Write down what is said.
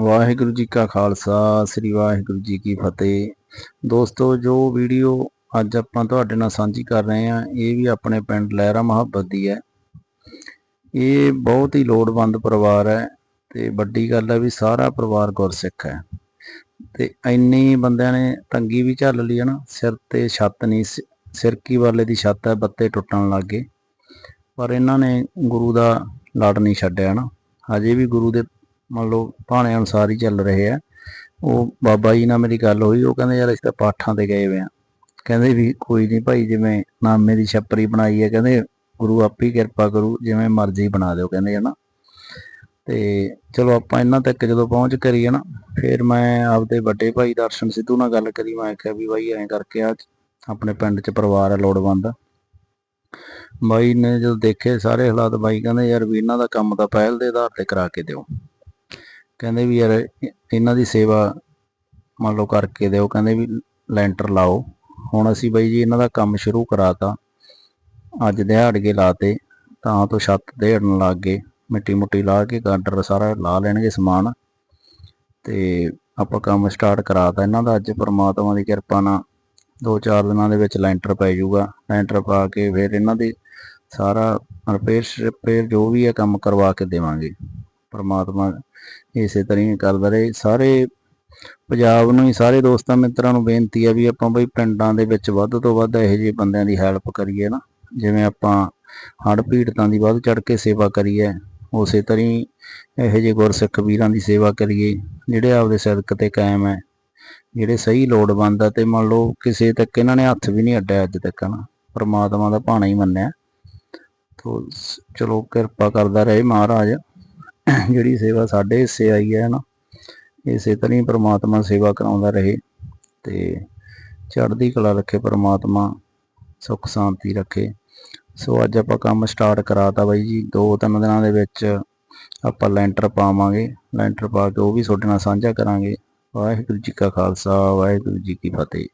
ਵਾਹਿਗੁਰੂ ਜੀ ਕਾ ਖਾਲਸਾ, ਸ੍ਰੀ ਵਾਹਿਗੁਰੂ ਜੀ ਕੀ ਫਤਿਹ। ਦੋਸਤੋ, ਜੋ ਵੀਡੀਓ ਅੱਜ ਆਪਾਂ ਤੁਹਾਡੇ ਨਾਲ ਸਾਂਝੀ ਕਰ ਰਹੇ ਹਾਂ, ਇਹ ਵੀ ਆਪਣੇ ਪਿੰਡ ਲਹਿਰਾ ਮੁਹੱਬਤ ਦੀ ਹੈ। ਇਹ ਬਹੁਤ ਹੀ ਲੋੜਵੰਦ ਪਰਿਵਾਰ ਹੈ ਤੇ ਵੱਡੀ ਗੱਲ ਹੈ ਵੀ ਸਾਰਾ ਪਰਿਵਾਰ ਗੁਰਸਿੱਖ ਹੈ। ਤੇ ਇੰਨੀ ਬੰਦਿਆਂ ਨੇ ਤੰਗੀ ਵੀ ਝੱਲ ਲਈ ਹੈ ਨਾ, ਸਿਰ ਤੇ ਛੱਤ ਨਹੀਂ, ਸਿ- ਸਿਰਕੀ ਵਾਲੇ ਦੀ ਛੱਤ ਹੈ, ਬੱਤੇ ਟੁੱਟਣ ਲੱਗ ਗਏ। ਪਰ ਇਹਨਾਂ ਨੇ ਗੁਰੂ ਦਾ ਲੜ ਨਹੀਂ ਛੱਡਿਆ ਨਾ। ਹਜੇ ਵੀ ਗੁਰੂ ਦੇ ਮੰਨ ਲਓ ਭਾਣੇ ਅਨੁਸਾਰ ਹੀ ਚੱਲ ਰਹੇ ਆ। ਉਹ ਬਾਬਾ ਜੀ ਨਾਲ ਮੇਰੀ ਗੱਲ ਹੋਈ, ਉਹ ਕਹਿੰਦੇ ਯਾਰ ਅਸੀਂ ਤਾਂ ਪਾਠਾਂ ਤੇ ਗਏ ਵੇ ਆ। ਕਹਿੰਦੇ ਵੀ ਕੋਈ ਨਹੀਂ ਭਾਈ, ਜਿਵੇਂ ਨਾਮੇ ਦੀ ਛੱਪਰੀ ਬਣਾਈ ਹੈ ਕਹਿੰਦੇ ਗੁਰੂ ਆਪੇ ਹੀ ਕਿਰਪਾ ਕਰੂ, ਜਿਵੇਂ ਮਰਜ਼ੀ ਬਣਾ ਦਿਓ, ਕਹਿੰਦੇ ਹਨਾ ਤੇ ਚਲੋ ਆਪਾਂ ਇਹਨਾਂ ਤੱਕ ਜਦੋਂ ਪਹੁੰਚ ਕਰੀਏ ਨਾ, ਫਿਰ ਮੈਂ ਆਪਦੇ ਵੱਡੇ ਭਾਈ ਦਰਸ਼ਨ ਸਿੱਧੂ ਨਾਲ ਗੱਲ ਕਰੀ, ਮੈਂ ਕਿਹਾ ਵੀ ਬਾਈ ਐਂ ਕਰਕੇ ਆ, ਆਪਣੇ ਪਿੰਡ 'ਚ ਪਰਿਵਾਰ ਹੈ ਲੋੜਵੰਦ। ਬਾਈ ਨੇ ਜਦੋਂ ਦੇਖੇ ਸਾਰੇ ਹਾਲਾਤ, ਬਾਈ ਕਹਿੰਦੇ ਯਾਰ ਵੀ ਇਹਨਾਂ ਦਾ ਕੰਮ ਤਾਂ ਪਹਿਲ ਦੇ ਆਧਾਰ ਤੇ ਕਰਾ ਕੇ ਦਿਓ। ਕਹਿੰਦੇ ਵੀ ਯਾਰ, ਇਹਨਾਂ ਦੀ ਸੇਵਾ ਮੰਨ ਲਓ ਕਰਕੇ ਦਿਓ, ਕਹਿੰਦੇ ਵੀ ਲੈਂਟਰ ਲਾਓ। ਹੁਣ ਅਸੀਂ ਬਾਈ ਜੀ ਇਹਨਾਂ ਦਾ ਕੰਮ ਸ਼ੁਰੂ ਕਰਾਤਾ। ਅੱਜ ਦਿਹਾੜਗੇ ਲਾਤੇ, ਤਾਂ ਤੋਂ ਛੱਤ ਦੇੜਨ ਲੱਗ ਗਏ। ਮਿੱਟੀ ਮੁੱਟੀ ਲਾ ਕੇ, ਗਾਡਰ ਸਾਰਾ ਲਾ ਲੈਣਗੇ ਸਮਾਨ। ਤੇ ਆਪਾਂ ਕੰਮ ਸਟਾਰਟ ਕਰਾਤਾ। ਇਹਨਾਂ ਦਾ ਅੱਜ ਪਰਮਾਤਮਾ ਦੀ ਕਿਰਪਾ ਨਾਲ 2-4 ਦਿਨਾਂ ਦੇ ਵਿੱਚ ਲੈਂਟਰ ਪੈ ਜਾਊਗਾ। ਲੈਂਟਰ ਪਾ ਕੇ ਫਿਰ ਇਹਨਾਂ ਦੀ ਸਾਰਾ ਰਿਪੇਅਰ ਰਿਪੇਅਰ ਜੋ ਵੀ ਹੈ, ਕੰਮ ਕਰਵਾ ਕੇ ਦੇਵਾਂਗੇ। ਪਰਮਾਤਮਾ ਇਸੇ ਤਰ੍ਹਾਂ ਹੀ ਕਰਦਾ ਰਹੇ। ਸਾਰੇ ਪੰਜਾਬ ਨੂੰ ਹੀ, ਸਾਰੇ ਦੋਸਤਾਂ ਮਿੱਤਰਾਂ ਨੂੰ ਬੇਨਤੀ ਹੈ ਵੀ ਆਪਾਂ ਬਈ ਪਿੰਡਾਂ ਦੇ ਵਿੱਚ ਵੱਧ ਤੋਂ ਵੱਧ ਇਹੋ ਜਿਹੇ ਬੰਦਿਆਂ ਦੀ ਹੈਲਪ ਕਰੀਏ ਨਾ। ਜਿਵੇਂ ਆਪਾਂ ਹੜ੍ਹ ਪੀੜਤਾਂ ਦੀ ਵੱਧ ਚੜ ਕੇ ਸੇਵਾ ਕਰੀਏ, ਉਸੇ ਤਰ੍ਹਾਂ ਹੀ ਇਹੋ ਜਿਹੇ ਗੁਰਸਿੱਖ ਵੀਰਾਂ ਦੀ ਸੇਵਾ ਕਰੀਏ, ਜਿਹੜੇ ਆਪਦੇ ਸਦਕ ਤੇ ਕਾਇਮ ਹੈ, ਜਿਹੜੇ ਸਹੀ ਲੋੜਵੰਦ ਆ ਤੇ ਮੰਨ ਲਓ ਕਿਸੇ ਤੱਕ ਇਹਨਾਂ ਨੇ ਹੱਥ ਵੀ ਨਹੀਂ ਅੱਡਿਆ ਅੱਜ ਤੱਕ ਨਾ ਪਰਮਾਤਮਾ ਦਾ ਭਾਣਾ ਹੀ ਮੰਨਿਆ। ਤੋ ਚਲੋ ਕਿਰਪਾ ਕਰਦਾ ਰਹੇ ਮਹਾਰਾਜ। ਜਿਹੜੀ ਸੇਵਾ ਸਾਡੇ ਹਿੱਸੇ ਆਈ ਹੈ ਨਾ ਇਸੇ ਤਰ੍ਹਾਂ ਹੀ ਪ੍ਰਮਾਤਮਾ ਸੇਵਾ ਕਰਾਉਂਦਾ ਰਹੇ ਤੇ ਚੜ੍ਹਦੀ ਕਲਾ ਰੱਖੇ ਪ੍ਰਮਾਤਮਾ, ਸੁੱਖ ਸ਼ਾਂਤੀ ਰੱਖੇ। ਸੋ ਅੱਜ ਆਪਾਂ ਕੰਮ ਸਟਾਰਟ ਕਰਾਤਾ ਬਾਈ ਜੀ, ਦੋ ਤਿੰਨ ਦਿਨਾਂ ਦੇ ਵਿੱਚ ਆਪਾਂ ਲੈਂਟਰ ਪਾਵਾਂਗੇ। ਲੈਂਟਰ ਪਾ ਕੇ ਉਹ ਵੀ ਤੁਹਾਡੇ ਨਾਲ ਸਾਂਝਾ ਕਰਾਂਗੇ। ਵਾਹਿਗੁਰੂ ਜੀ ਕਾ ਖਾਲਸਾ, ਵਾਹਿਗੁਰੂ ਜੀ ਕੀ ਫਤਿਹ।